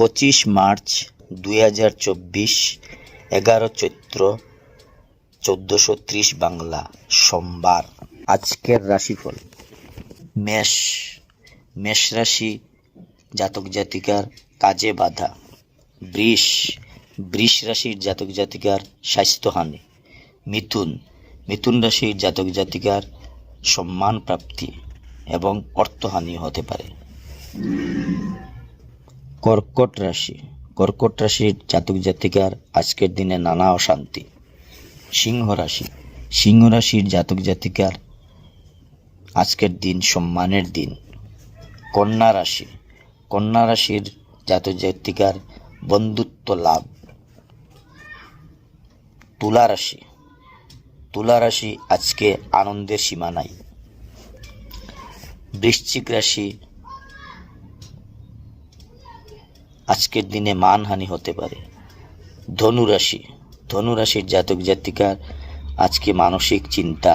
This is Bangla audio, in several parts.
পঁচিশ মার্চ দুই হাজার চব্বিশ, এগারো চৈত্র চোদ্দোশো ত্রিশ বাংলা, সোমবার। আজকের রাশিফল। মেষ। মেষ রাশি জাতক জাতিকার কাজে বাধা। বৃষ। বৃষ রাশির জাতক জাতিকার স্বাস্থ্যহানি। মিথুন। মিথুন রাশির জাতক জাতিকার সম্মান প্রাপ্তি এবং অর্থহানি হতে পারে। কর্কট রাশি। কর্কট রাশির জাতক জাতিকার আজকের দিনে নানা অশান্তি। সিংহ রাশি। সিংহ রাশির জাতক জাতিকার আজকের দিন সম্মানের দিন। কন্যা রাশি। কন্যা রাশির জাতক জাতিকার বন্ধুত্ব লাভ। তুলা রাশি। তুলা রাশি আজকে আনন্দের সীমা নাই। বৃশ্চিক রাশি আজকের দিনে মানহানি হতে পারে। ধনু রাশি ধনু রাশির জাতক জাতিকার আজকে মানসিক চিন্তা।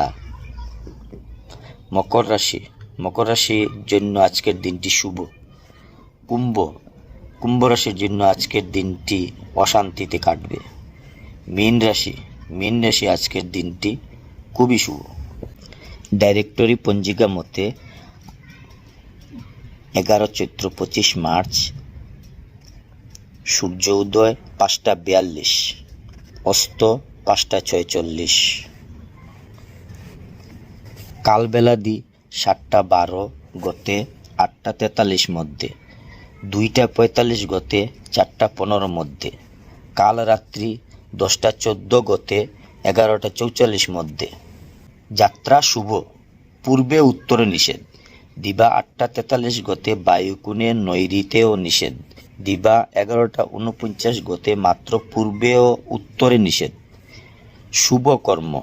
মকর রাশি। মকর রাশির জন্য আজকের দিনটি শুভ। কুম্ভ। কুম্ভ রাশির জন্য আজকের দিনটি অশান্তিতে কাটবে। মীন রাশি। মীন রাশি আজকের দিনটি খুবই শুভ। ডাইরেক্টরি পঞ্জিকা মতে এগারো চৈত্র পঁচিশ মার্চ সূর্য উদয় পাঁচটা বিয়াল্লিশ, অস্ত পাঁচটা ছয়চল্লিশ। কালবেলাদি সাতটা বারো গতে আটটা তেতাল্লিশ মধ্যে, দুইটা পঁয়তাল্লিশ গতে চারটা পনেরো মধ্যে কাল রাত্রি দশটা চোদ্দ গতে এগারোটা চৌচল্লিশ মধ্যে। যাত্রা শুভ, পূর্বে উত্তরে নিষেধ। দিবা আটটা তেতাল্লিশ গতে বায়ুকুণে নৈরিতেও নিষেধ। দিবা এগারোটা উনপঞ্চাশ গতে মাত্র পূর্বে ও উত্তরে নিষেধ। শুভ কর্ম।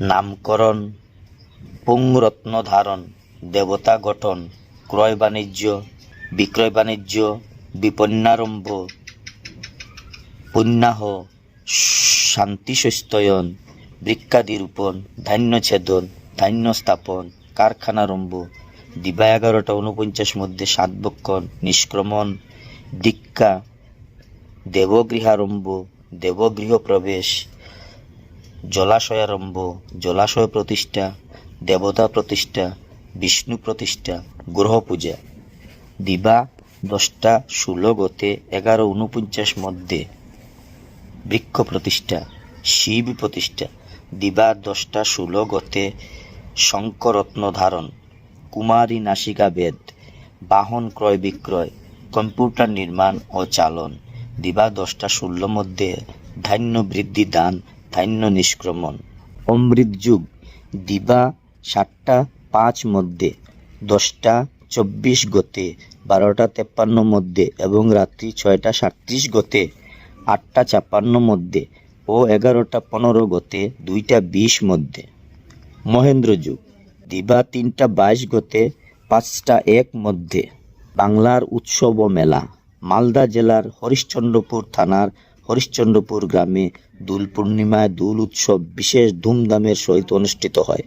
নামকরণ, পুংরত্ন ধারণ, দেবতা গঠন, ক্রয় বাণিজ্য, বিক্রয় বাণিজ্য, বিপন্নারম্ভ, পুণ্যাহ শান্তি সস্তয়ন বৃক্ষাদি রোপণ ধান্য ছেদন ধান্য স্থাপন কারখানারম্ভ দিবা এগারোটা উনপঞ্চাশ মধ্যে সাত বক্ষণ নিষ্ক্রমণ, দীক্ষা দেবগৃহারম্ভ দেবগৃহ প্রবেশ জলাশয়ারম্ভ জলাশয় প্রতিষ্ঠা, দেবতা প্রতিষ্ঠা, বিষ্ণু প্রতিষ্ঠা, গ্রহ পূজা। দিবা দশটা ষোলো গতে এগারো উনপঞ্চাশ মধ্যে বৃক্ষ প্রতিষ্ঠা, শিব প্রতিষ্ঠা। দিবা দশটা ষোলো গতে শঙ্করত্ন ধারণ, কুমারী নাসিকা বেদ, বাহন ক্রয় বিক্রয়, কম্পিউটার নির্মাণ ও চালন, দিবা দশটা ষোলো মধ্যে ধান্য বৃদ্ধি দান, ধান্য নিষ্ক্রমণ। অমৃত যুগ, দিবা সাতটা পাঁচ মধ্যে, দশটা চব্বিশ গতে, বারোটা তেপ্পান্ন মধ্যে এবং রাত্রি ছয়টা সাতত্রিশ গতে, আটটা ছাপ্পান্ন মধ্যে ও এগারোটা পনেরো গতে দুইটা বিশ মধ্যে। মহেন্দ্র যুগ। দিবা তিনটা বাইশ গতে পাঁচটা এক মধ্যে। বাংলার উৎসব ও মেলা। মালদা জেলার হরিশ্চন্দ্রপুর থানার হরিশ্চন্দ্রপুর গ্রামে দোল পূর্ণিমায় দোল উৎসব বিশেষ ধুমধামের সহিত অনুষ্ঠিত হয়।